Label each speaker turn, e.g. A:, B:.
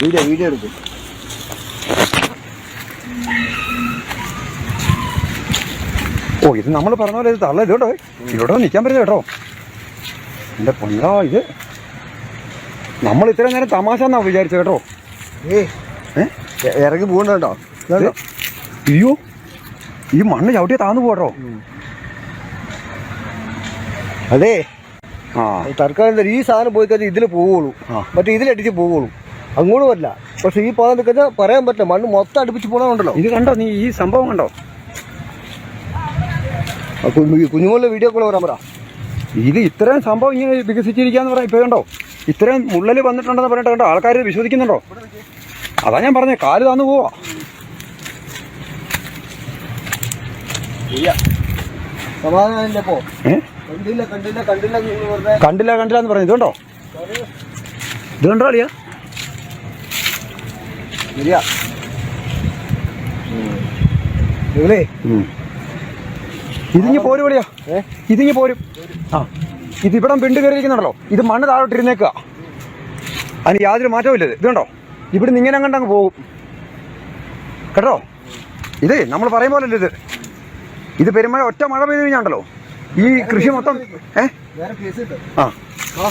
A: Video video എടുക്കും.
B: ഓ ഇത് നമ്മൾ പറഞ്ഞ പോലെ ഇത് തള്ള ഇത് കേട്ടോ ഇവിടെ നിൽക്കാൻ പറ്റില്ല കേട്ടോ. എന്റെ പൊന്നാ ഇത് നമ്മൾ ഇത്രയും നേരം തമാശ എന്നാ വിചാരിച്ചത് കേട്ടോ?
A: ഇറങ്ങി പോകണ്ടോ
B: കേട്ടോ. അയ്യോ ഈ മണ്ണ് ചവിട്ടിയ താന്നു പോട്ടോ
A: അതെ.
B: ആ.
A: തർക്കം ഈ സാധനം പോയി കഴിഞ്ഞാൽ ഇതിൽ പോവുള്ളൂ. മറ്റേ ഇതിലടിച്ച് പോവുള്ളൂ. അങ്ങോട്ടും വരില്ല. പക്ഷെ ഈ പാതം കഴിഞ്ഞാൽ പറയാൻ പറ്റില്ല. മണ്ണ് മൊത്തം അടുപ്പിച്ച് പോകണമുണ്ടല്ലോ
B: ഇത് കണ്ടോ നീ ഈ സംഭവം കണ്ടോ?
A: കുഞ്ഞുങ്ങളുടെ വീഡിയോ കോൾ വരാൻ പറ.
B: ഇത് ഇത്രയും സംഭവം ഇങ്ങനെ വികസിച്ചിരിക്കാന്ന് പറയാം ഇപ്പൊ കണ്ടോ? ഇത്രയും മുള്ളൽ വന്നിട്ടുണ്ടെന്ന് പറഞ്ഞിട്ട് കണ്ടോ? ആൾക്കാർ വിശ്വസിക്കുന്നുണ്ടോ? അതാ ഞാൻ പറഞ്ഞേ കാൽ താന്നു പോവാ.
A: കണ്ടില്ല കണ്ടില്ല കണ്ടില്ല എന്ന് വെറുതെ
B: കണ്ടില്ല കണ്ടില്ല എന്ന് പറഞ്ഞു. ഇതുണ്ടോ? ഇത് കണ്ടോ അളിയാ?
A: ശരിയാ. നിങ്ങളേ
B: ഇതിങ്ങി പോരും
A: ഇവിടെയാ
B: ഇതിങ്ങി പോരും. ആ. ഇത് ഇവിടെ പിണ്ട് കയറിയിരിക്കുന്നുണ്ടല്ലോ ഇത് മണ്ണ് താഴോട്ടിരുന്നേക്കുക അതിന് യാതൊരു മാറ്റവും ഇല്ലത് ഇതുണ്ടോ ഇവിടുന്ന് ഇങ്ങനെ അങ്ങ് പോകും. കേട്ടോ? ഇത് നമ്മൾ പറയും പോലെ ഇത്. ഇത് പെരുമഴ ഒറ്റ മഴ പെയ്ത് കഴിഞ്ഞാണ്ടല്ലോ. ഈ കൃഷി മൊത്തം ഏ?
A: വേറെ കേസ് കിട്ടും
B: ആ.
A: ആ